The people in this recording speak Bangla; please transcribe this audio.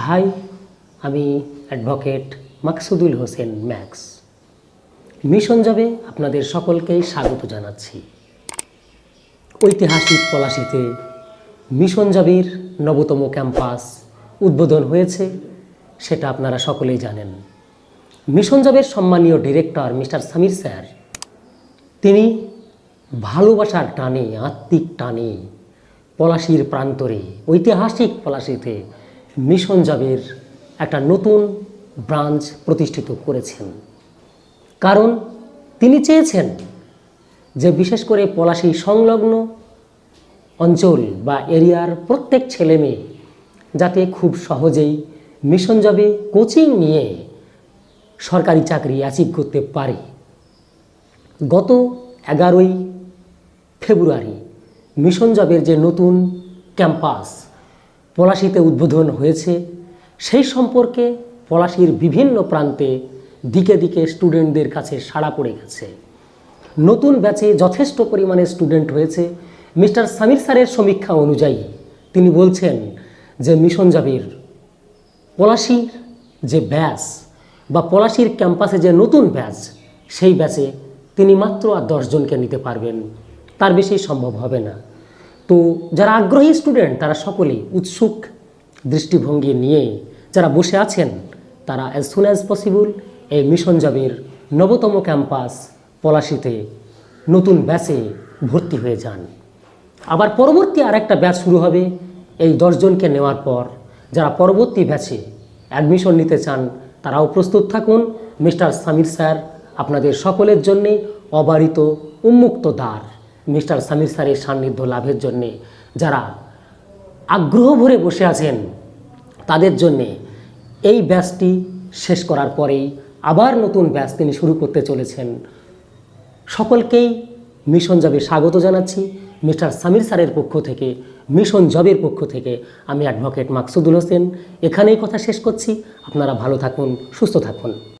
হাই, আমি advocate Maksudul Hossain Max. Mission যাবে আপনাদের সকলকেই স্বাগত জানাচ্ছি। ঐতিহাসিক পলাশিতে মিশন জাবির নবতম ক্যাম্পাস উদ্বোধন হয়েছে, সেটা আপনারা সকলেই জানেন। মিশন জাবের সম্মানীয় ডিরেক্টর মিস্টার সামির স্যার, তিনি ভালোবাসার টানে, আত্মিক টানে পলাশির প্রান্তরে, ঐতিহাসিক পলাশিতে মিশন জবের একটা নতুন ব্রাঞ্চ প্রতিষ্ঠিত করেছেন। কারণ তিনি চেয়েছেন যে বিশেষ করে পলাশি সংলগ্ন অঞ্চল বা এরিয়ার প্রত্যেক ছেলে মেয়ে যাতে খুব সহজেই মিশন জবে কোচিং নিয়ে সরকারি চাকরি অ্যাচিভ করতে পারে। গত এগারোই ফেব্রুয়ারি মিশন জবের যে নতুন ক্যাম্পাস পলাশিতে উদ্বোধন হয়েছে। সেই সম্পর্কে পলাশির বিভিন্ন প্রান্তে দিকে দিকে স্টুডেন্টদের কাছে সাড়া পড়ে গেছে। নতুন ব্যাচে যথেষ্ট পরিমাণে স্টুডেন্ট হয়েছে। মিস্টার সামির স্যারের সমীক্ষা অনুযায়ী তিনি বলছেন যে মিশন জাবির পলাশির যে ব্যাচ বা পলাশির ক্যাম্পাসে যে নতুন ব্যাচ, সেই ব্যাচে তিনি মাত্র আর দশজনকে নিতে পারবেন। তার বেশি সম্ভব হবে না। তো যারা আগ্রহী স্টুডেন্ট তারা সকলেই উৎসুক দৃষ্টিভঙ্গি নিয়ে যারা বসে আছেন, তারা অ্যাজ সুন অ্যাজ পসিবল এই মিশন জাবির নবতম ক্যাম্পাস পলাশিতে নতুন ব্যাচে ভর্তি হয়ে যান। আবার পরবর্তী আরেকটা ব্যাচ শুরু হবে এই দশজনকে নেওয়ার পর। যারা পরবর্তী ব্যাচে অ্যাডমিশন নিতে চান, তারাও প্রস্তুত থাকুন। মিস্টার সামির স্যার আপনাদের সকলের জন্যে অবারিত উন্মুক্ত দ্বার। মিস্টার সামির স্যারের সান্নিধ্য লাভের জন্যে যারা আগ্রহ ভরে বসে আছেন, তাদের জন্যে এই ব্যাচটি শেষ করার পরেই আবার নতুন ব্যাচ তিনি শুরু করতে চলেছেন। সকলকেই মিশন জবে স্বাগত জানাচ্ছি। মিস্টার সামির স্যারের পক্ষ থেকে, মিশন জবের পক্ষ থেকে আমি অ্যাডভোকেট মাকসুদুল হোসেন এখানেই কথা শেষ করছি। আপনারা ভালো থাকুন, সুস্থ থাকুন।